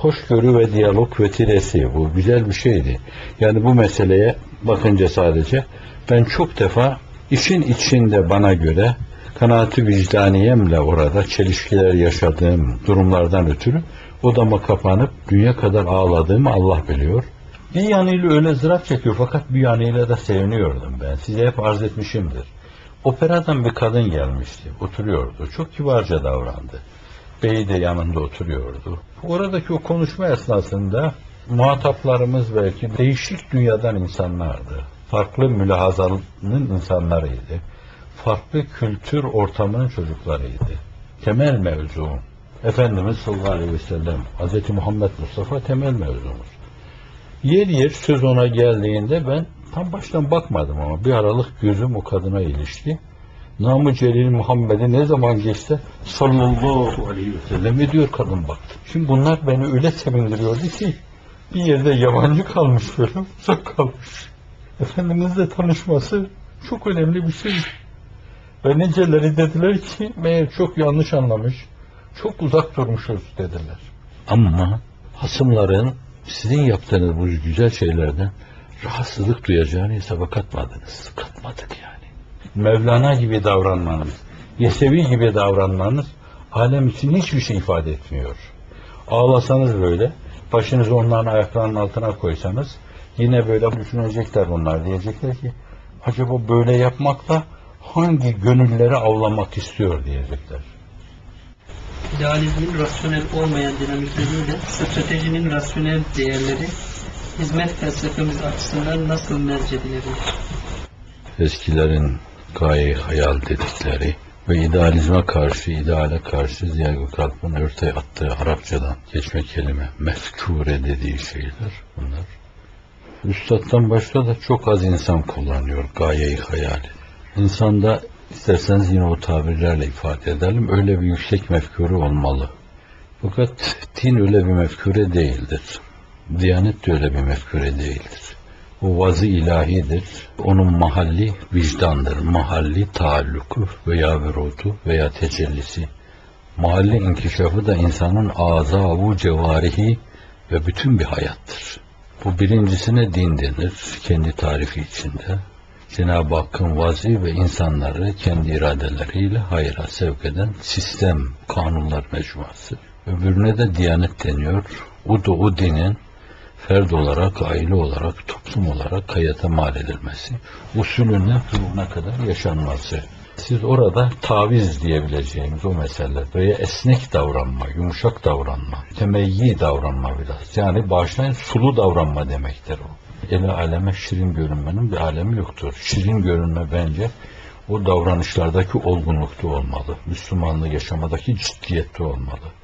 hoşgörü ve diyalog vesilesi bu güzel bir şeydi. Yani bu meseleye bakınca sadece ben çok defa işin içinde bana göre kanaati vicdaniyemle orada çelişkiler yaşadığım durumlardan ötürü odama kapanıp dünya kadar ağladığımı Allah biliyor. Bir yanıyla öyle ızdırap çekiyor fakat bir yanıyla da seviniyordum ben. Size hep arz etmişimdir. Operadan bir kadın gelmişti. Oturuyordu. Çok kibarca davrandı. Bey de yanında oturuyordu. Oradaki o konuşma esnasında muhataplarımız belki değişik dünyadan insanlardı. Farklı mülahazanın insanlarıydı. Farklı kültür ortamının çocuklarıydı. Temel mevzu Efendimiz sallallahu aleyhi ve sellem Hz. Muhammed Mustafa temel mevzumuz. Yer yer söz ona geldiğinde ben tam baştan bakmadım ama bir aralık gözüm o kadına ilişti. Namı Celil Muhammed'i ne zaman geçse sallallahu aleyhi ve sellem diyor kadın baktı. Şimdi bunlar beni öyle sevindiriyordu ki bir yerde yabancı kalmış böyle uzak kalmış. Efendimizle tanışması çok önemli bir şey. Ve niceleri dediler ki meğer çok yanlış anlamış, çok uzak durmuşuz dediler. Ama hasımların sizin yaptığınız bu güzel şeylerden rahatsızlık duyacağını hesaba katmadınız. Katmadık yani. Mevlana gibi davranmanız, Yesevi gibi davranmanız alem için hiçbir şey ifade etmiyor. Ağlasanız böyle, başınızı onların ayaklarının altına koysanız yine böyle düşünecekler onlar. Diyecekler ki acaba böyle yapmakla hangi gönülleri avlamak istiyor diyecekler. idealizmin rasyonel olmayan dinamikleriyle stratejinin rasyonel değerleri hizmet felsefemiz açısından nasıl merc edilebilir? Eskilerin gaye hayal dedikleri ve idealizme karşı, ideale karşı Ziya Gökalp'ın ortaya attığı Arapçadan geçme kelime, mefkure dediği şeyler bunlar. Üstad'dan başka da çok az insan kullanıyor gayeyi hayali. İnsanda isterseniz yine o tabirlerle ifade edelim, öyle bir yüksek mefkure olmalı. Fakat din öyle bir mefkure değildir. Diyanet de öyle bir mefkure değildir. O vazı ilahidir. Onun mahalli vicdandır. Mahalli taalluku veya verutu veya tecellisi. Mahalli inkişafı da insanın azavu cevarihi ve bütün bir hayattır. Bu birincisine din denir kendi tarifi içinde. Cenab-ı Hakk'ın vazi ve insanları kendi iradeleriyle hayra sevk eden sistem, kanunlar mecmuası. Öbürüne de diyanet deniyor. O da o dinin ferd olarak, aile olarak, toplum olarak hayata mal edilmesi, usulüne, ruhuna kadar yaşanması. Siz orada taviz diyebileceğimiz o meseleler veya esnek davranma, yumuşak davranma, temeyyi davranma biraz. Yani başlayın sulu davranma demektir o. Ele aleme şirin görünmenin bir alemi yoktur. Şirin görünme bence o davranışlardaki olgunlukta olmalı. Müslümanlığı yaşamadaki ciddiyette olmalı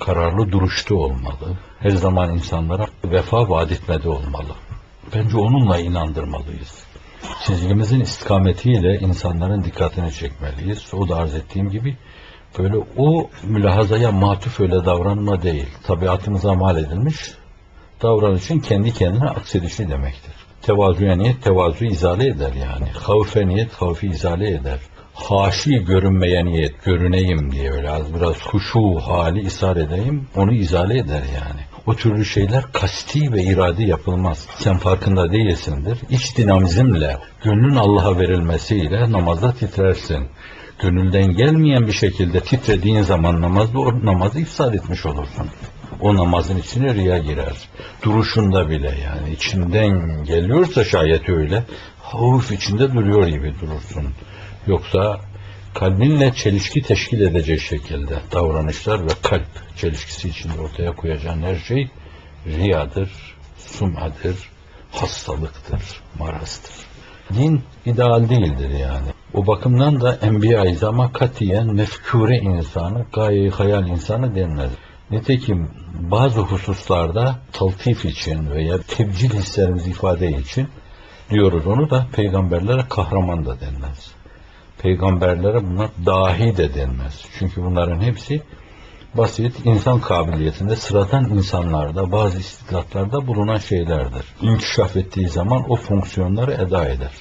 kararlı duruşta olmalı. Her zaman insanlara vefa vaat etmede olmalı. Bence onunla inandırmalıyız. Çizgimizin istikametiyle insanların dikkatini çekmeliyiz. O da arz ettiğim gibi böyle o mülahazaya matuf öyle davranma değil. Tabiatımıza mal edilmiş davranışın kendi kendine aksedişi demektir. Tevazuya niyet tevazu izale eder yani. Havfe niyet havfi izale eder haşi görünmeye niyet, görüneyim diye öyle az biraz huşu hali isar edeyim, onu izale eder yani. O türlü şeyler kasti ve iradi yapılmaz. Sen farkında değilsindir. İç dinamizmle, gönlün Allah'a verilmesiyle namazda titrersin. Gönülden gelmeyen bir şekilde titrediğin zaman namazda o namazı ifsad etmiş olursun. O namazın içine riya girer. Duruşunda bile yani içinden geliyorsa şayet öyle, havuf içinde duruyor gibi durursun. Yoksa kalbinle çelişki teşkil edecek şekilde davranışlar ve kalp çelişkisi içinde ortaya koyacağın her şey riyadır, sumadır, hastalıktır, marazdır. Din ideal değildir yani. O bakımdan da Enbiya-i İzam'a katiyen mefkure insanı, gaye hayal insanı denmez. Nitekim bazı hususlarda taltif için veya tebcil hislerimizi ifade için diyoruz onu da peygamberlere kahraman da denmez peygamberlere bunlar dahi de denmez. Çünkü bunların hepsi basit insan kabiliyetinde sıradan insanlarda bazı istidlatlarda bulunan şeylerdir. İnkişaf ettiği zaman o fonksiyonları eda eder.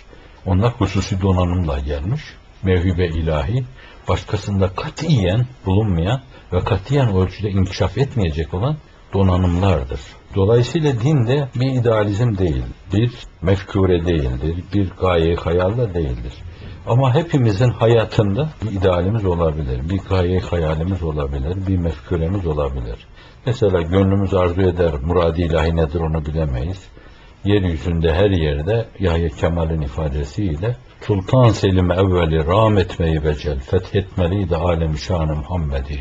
Onlar hususi donanımla gelmiş. Mevhibe ilahi, başkasında katiyen bulunmayan ve katiyen ölçüde inkişaf etmeyecek olan donanımlardır. Dolayısıyla din de bir idealizm değil, bir mefkure değildir, bir gaye hayal da değildir. Ama hepimizin hayatında bir idealimiz olabilir, bir gaye hayalimiz olabilir, bir mefkuremiz olabilir. Mesela gönlümüz arzu eder, muradi ilahi nedir onu bilemeyiz. Yeryüzünde her yerde Yahya Kemal'in ifadesiyle Sultan Selim evveli ram etmeyi becel, fethetmeliydi alem şanı Muhammed'i.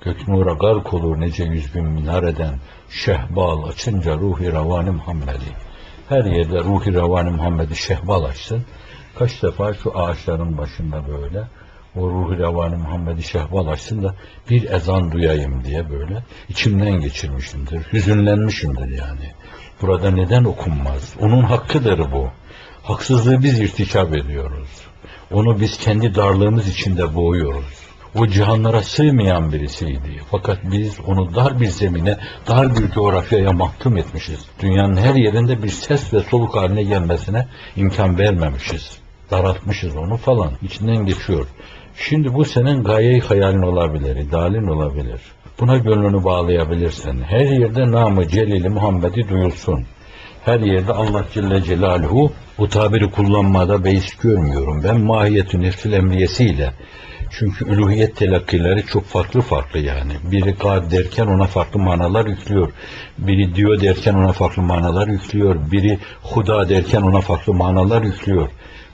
Göknura gark olur nice yüz bin minareden, şehbal açınca ruhi revanı Muhammed'i. Her yerde ruhi revanı Muhammed'i şehbal açsın. Kaç defa şu ağaçların başında böyle o ruhi revanı Muhammed'i şehbal açsın da bir ezan duyayım diye böyle içimden geçirmişimdir. Hüzünlenmişimdir yani. Burada neden okunmaz? Onun hakkıdır bu. Haksızlığı biz irtikap ediyoruz. Onu biz kendi darlığımız içinde boğuyoruz. O cihanlara sığmayan birisiydi. Fakat biz onu dar bir zemine, dar bir coğrafyaya mahkum etmişiz. Dünyanın her yerinde bir ses ve soluk haline gelmesine imkan vermemişiz. Daraltmışız onu falan. İçinden geçiyor. Şimdi bu senin gaye hayalin olabilir, idealin olabilir. Buna gönlünü bağlayabilirsin. Her yerde namı Celili Muhammed'i duyulsun. Her yerde Allah Celle Celaluhu bu tabiri kullanmada beis görmüyorum. Ben mahiyetü nefsil emriyesiyle çünkü üluhiyet telakkileri çok farklı farklı yani. Biri gad derken ona farklı manalar yüklüyor. Biri diyor derken ona farklı manalar yüklüyor. Biri huda derken ona farklı manalar yüklüyor.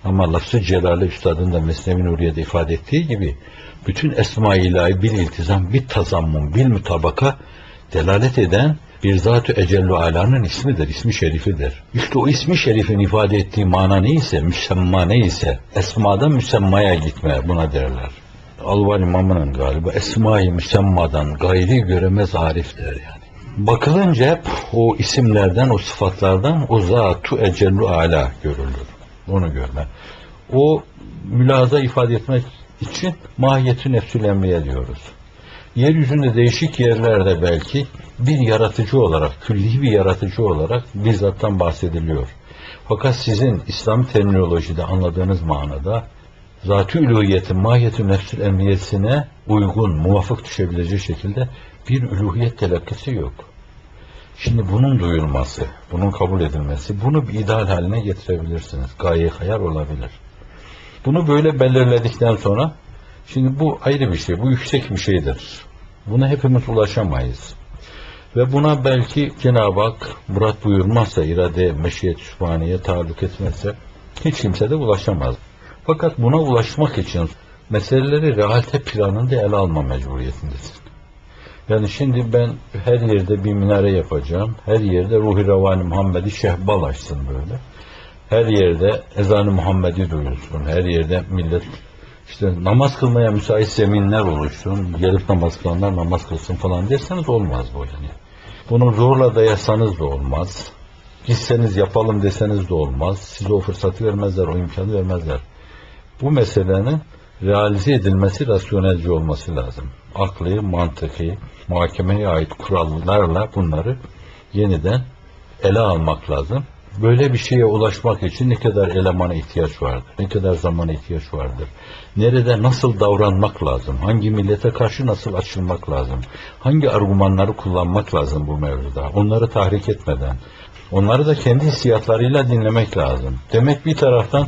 Ama lafzı celali üstadın da Mesnevi Nuriye'de ifade ettiği gibi bütün esma-i ilahi bir iltizam, bir tazammun, bir mutabaka delalet eden bir zat-ı ecellu alanın ismidir, ismi şerifidir. İşte o ismi şerifin ifade ettiği mana neyse, müsemma neyse, esmadan müsemmaya gitme buna derler. Alvar İmamı'nın galiba esma-i müsemmadan gayri göremez arif der yani. Bakılınca hep o isimlerden, o sıfatlardan o zat-ı ecellu ala görülür. Onu görme. O mülaza ifade etmek için mahiyeti nefsül emriye diyoruz. Yeryüzünde değişik yerlerde belki bir yaratıcı olarak, külli bir yaratıcı olarak bizzattan bahsediliyor. Fakat sizin İslam terminolojide anladığınız manada zat-ı üluhiyetin mahiyeti nefsül emriyesine uygun, muvafık düşebileceği şekilde bir üluhiyet telakkisi yok. Şimdi bunun duyulması, bunun kabul edilmesi, bunu bir ideal haline getirebilirsiniz. Gaye hayal olabilir. Bunu böyle belirledikten sonra, şimdi bu ayrı bir şey, bu yüksek bir şeydir. Buna hepimiz ulaşamayız. Ve buna belki Cenab-ı Hak murat buyurmazsa, irade, meşiyet, sübhaniye taalluk etmezse, hiç kimse de ulaşamaz. Fakat buna ulaşmak için meseleleri realite planında ele alma mecburiyetindesin. Yani şimdi ben her yerde bir minare yapacağım. Her yerde Ruhi Revani Muhammed'i şehbal açsın böyle. Her yerde ezanı Muhammed'i duyulsun. Her yerde millet işte namaz kılmaya müsait zeminler oluşsun. Gelip namaz kılanlar namaz kılsın falan derseniz olmaz bu yani. Bunu zorla dayasanız da olmaz. Gitseniz yapalım deseniz de olmaz. Size o fırsatı vermezler, o imkanı vermezler. Bu meselenin realize edilmesi rasyonelce olması lazım. Akli, mantıki, muhakemeye ait kurallarla bunları yeniden ele almak lazım. Böyle bir şeye ulaşmak için ne kadar elemana ihtiyaç vardır, ne kadar zamana ihtiyaç vardır. Nerede nasıl davranmak lazım, hangi millete karşı nasıl açılmak lazım, hangi argümanları kullanmak lazım bu mevzuda, onları tahrik etmeden, onları da kendi hissiyatlarıyla dinlemek lazım. Demek bir taraftan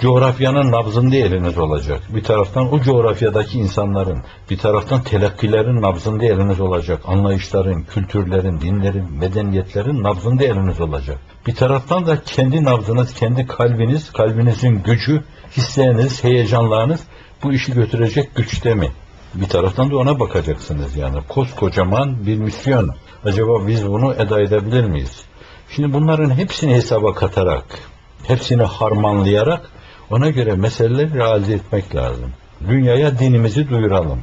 coğrafyanın nabzında eliniz olacak. Bir taraftan o coğrafyadaki insanların, bir taraftan telakkilerin nabzında eliniz olacak. Anlayışların, kültürlerin, dinlerin, medeniyetlerin nabzında eliniz olacak. Bir taraftan da kendi nabzınız, kendi kalbiniz, kalbinizin gücü, hisleriniz, heyecanlarınız bu işi götürecek güçte mi? Bir taraftan da ona bakacaksınız yani. Koskocaman bir misyon. Acaba biz bunu eda edebilir miyiz? Şimdi bunların hepsini hesaba katarak, hepsini harmanlayarak ona göre meseleleri realize etmek lazım. Dünyaya dinimizi duyuralım.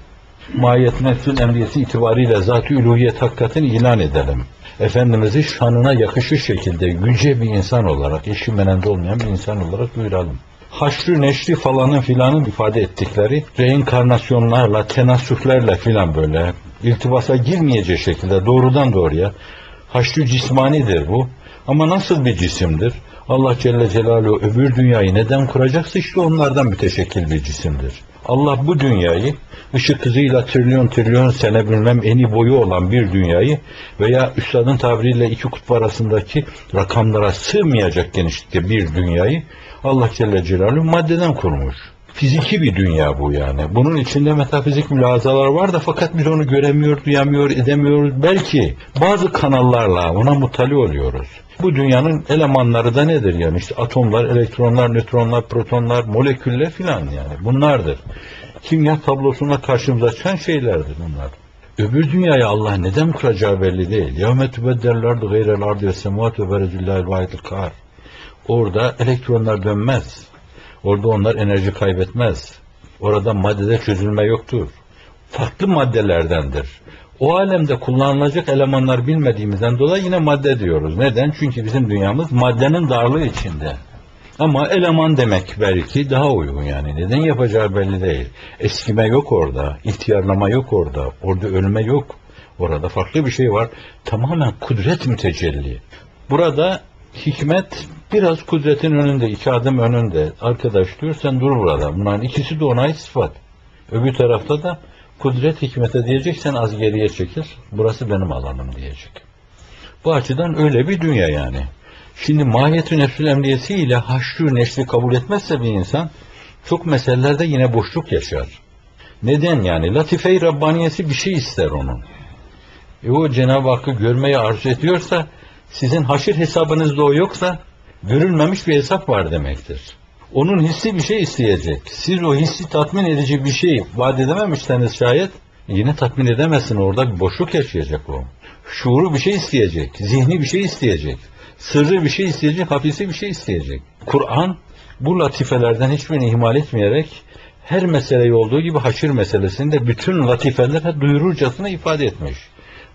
Mahiyet nefsün emriyeti itibariyle zat-ı üluhiyet hakikatini ilan edelim. Efendimiz'i şanına yakışır şekilde yüce bir insan olarak, eşi menende olmayan bir insan olarak duyuralım. Haşrı neşri falanın filanın ifade ettikleri reenkarnasyonlarla, tenasüflerle filan böyle iltibasa girmeyecek şekilde doğrudan doğruya haşrı cismanidir bu. Ama nasıl bir cisimdir? Allah Celle Celaluhu öbür dünyayı neden kuracaksa işte onlardan müteşekkil bir cisimdir. Allah bu dünyayı ışık hızıyla trilyon trilyon sene bilmem eni boyu olan bir dünyayı veya üstadın tabiriyle iki kutbu arasındaki rakamlara sığmayacak genişlikte bir dünyayı Allah Celle Celaluhu maddeden kurmuş Fiziki bir dünya bu yani. Bunun içinde metafizik mülazalar var da fakat biz onu göremiyor, duyamıyor, edemiyoruz. Belki bazı kanallarla ona muttali oluyoruz. Bu dünyanın elemanları da nedir yani? İşte atomlar, elektronlar, nötronlar, protonlar, moleküller filan yani. Bunlardır. Kimya tablosuna karşımıza çıkan şeylerdir bunlar. Öbür dünyayı Allah neden kuracağı belli değil. يَوْمَ تُبَدَّلُ الْاَرْضُ غَيْرَ الْاَرْضِ وَالسَّمَوَاتُ وَبَرَزُ اللّٰهِ الْوَاحِدِ الْقَهَارِ Orada elektronlar dönmez. Orada onlar enerji kaybetmez. Orada maddede çözülme yoktur. Farklı maddelerdendir. O alemde kullanılacak elemanlar bilmediğimizden dolayı yine madde diyoruz. Neden? Çünkü bizim dünyamız maddenin darlığı içinde. Ama eleman demek belki daha uygun yani. Neden yapacağı belli değil. Eskime yok orada, ihtiyarlama yok orada, orada ölme yok. Orada farklı bir şey var. Tamamen kudret mütecelli. Burada hikmet biraz kudretin önünde, iki adım önünde. Arkadaş diyor sen dur burada. Bunların ikisi de ona ait sıfat. Öbür tarafta da kudret hikmete diyecek sen az geriye çekil. Burası benim alanım diyecek. Bu açıdan öyle bir dünya yani. Şimdi mahiyetü nefsül emniyesi ile haşrü neşri kabul etmezse bir insan çok meselelerde yine boşluk yaşar. Neden yani? Latife-i Rabbaniyesi bir şey ister onun. E o Cenab-ı Hakk'ı görmeyi arzu ediyorsa sizin haşir hesabınızda o yoksa görülmemiş bir hesap var demektir. Onun hissi bir şey isteyecek. Siz o hissi tatmin edici bir şey vaat edememişseniz şayet yine tatmin edemezsin. Orada bir boşluk yaşayacak o. Şuuru bir şey isteyecek. Zihni bir şey isteyecek. Sırrı bir şey isteyecek. Hafisi bir şey isteyecek. Kur'an bu latifelerden hiçbirini ihmal etmeyerek her meseleyi olduğu gibi haşir meselesinde bütün latifelere duyururcasına ifade etmiş.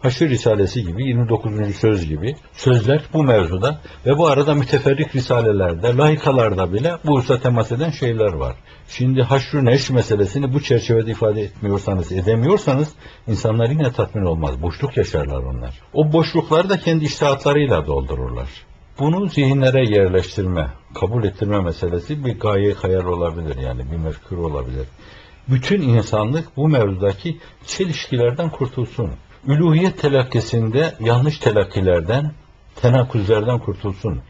Haşir Risalesi gibi 29. söz gibi sözler bu mevzuda ve bu arada müteferrik risalelerde, layıkalarda bile bu hususa temas eden şeyler var. Şimdi haşr neş meselesini bu çerçevede ifade etmiyorsanız, edemiyorsanız insanlar yine tatmin olmaz. Boşluk yaşarlar onlar. O boşlukları da kendi iştihatlarıyla doldururlar. Bunu zihinlere yerleştirme, kabul ettirme meselesi bir gaye hayal olabilir yani bir mefkür olabilir. Bütün insanlık bu mevzudaki çelişkilerden kurtulsun. Üluhiyet telakkisinde yanlış telakkilerden, tenaküzlerden kurtulsun.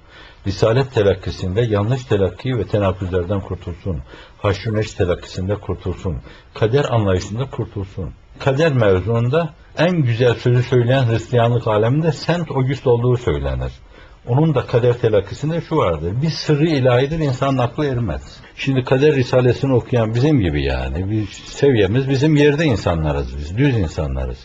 Risalet telakkisinde yanlış telakki ve tenaküzlerden kurtulsun. Haşüneş telakkisinde kurtulsun. Kader anlayışında kurtulsun. Kader mevzuunda en güzel sözü söyleyen Hristiyanlık aleminde Sent August olduğu söylenir. Onun da kader telakkisinde şu vardır. Bir sırrı ilahidir insanın aklı ermez. Şimdi kader risalesini okuyan bizim gibi yani. Bir seviyemiz bizim yerde insanlarız biz. Düz insanlarız.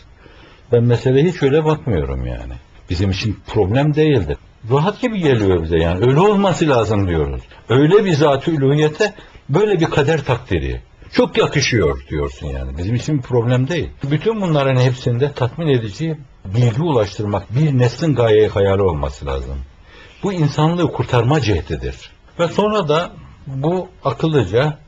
Ben meseleye hiç öyle bakmıyorum yani. Bizim için problem değildir. Rahat gibi geliyor bize yani. Öyle olması lazım diyoruz. Öyle bir zat-ı üluhiyete böyle bir kader takdiri. Çok yakışıyor diyorsun yani. Bizim için bir problem değil. Bütün bunların hepsinde tatmin edici bilgi ulaştırmak bir neslin gaye hayali olması lazım. Bu insanlığı kurtarma cehdidir. Ve sonra da bu akıllıca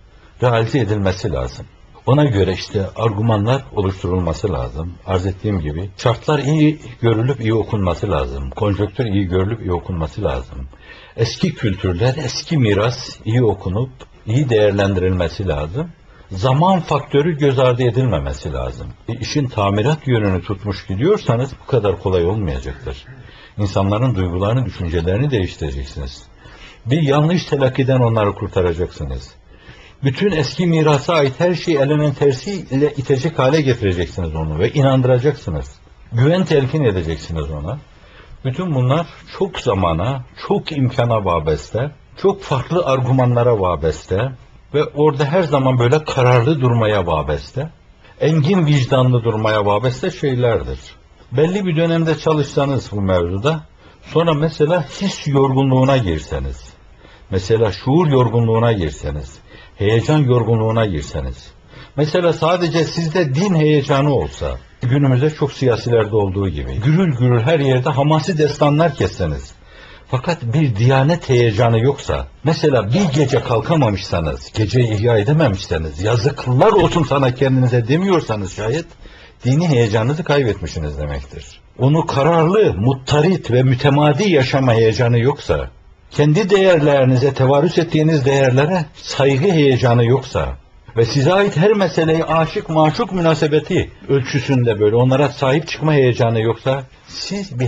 realize edilmesi lazım. Ona göre işte argümanlar oluşturulması lazım. Arz ettiğim gibi şartlar iyi görülüp iyi okunması lazım. Konjöktür iyi görülüp iyi okunması lazım. Eski kültürler, eski miras iyi okunup iyi değerlendirilmesi lazım. Zaman faktörü göz ardı edilmemesi lazım. E, işin tamirat yönünü tutmuş gidiyorsanız bu kadar kolay olmayacaktır. İnsanların duygularını, düşüncelerini değiştireceksiniz. Bir yanlış telakkiden onları kurtaracaksınız bütün eski mirasa ait her şeyi elinin tersiyle itecek hale getireceksiniz onu ve inandıracaksınız. Güven telkin edeceksiniz ona. Bütün bunlar çok zamana, çok imkana vabeste, çok farklı argümanlara vabeste ve orada her zaman böyle kararlı durmaya vabeste, engin vicdanlı durmaya vabeste şeylerdir. Belli bir dönemde çalışsanız bu mevzuda, sonra mesela his yorgunluğuna girseniz, mesela şuur yorgunluğuna girseniz, heyecan yorgunluğuna girseniz, mesela sadece sizde din heyecanı olsa, günümüzde çok siyasilerde olduğu gibi, gürül gürül her yerde hamasi destanlar kesseniz, fakat bir diyanet heyecanı yoksa, mesela bir gece kalkamamışsanız, gece ihya edememişseniz, yazıklar olsun sana kendinize demiyorsanız şayet, dini heyecanınızı kaybetmişsiniz demektir. Onu kararlı, muttarit ve mütemadi yaşama heyecanı yoksa, kendi değerlerinize, tevarüs ettiğiniz değerlere saygı heyecanı yoksa, ve size ait her meseleyi aşık maşuk münasebeti ölçüsünde böyle onlara sahip çıkma heyecanı yoksa siz bir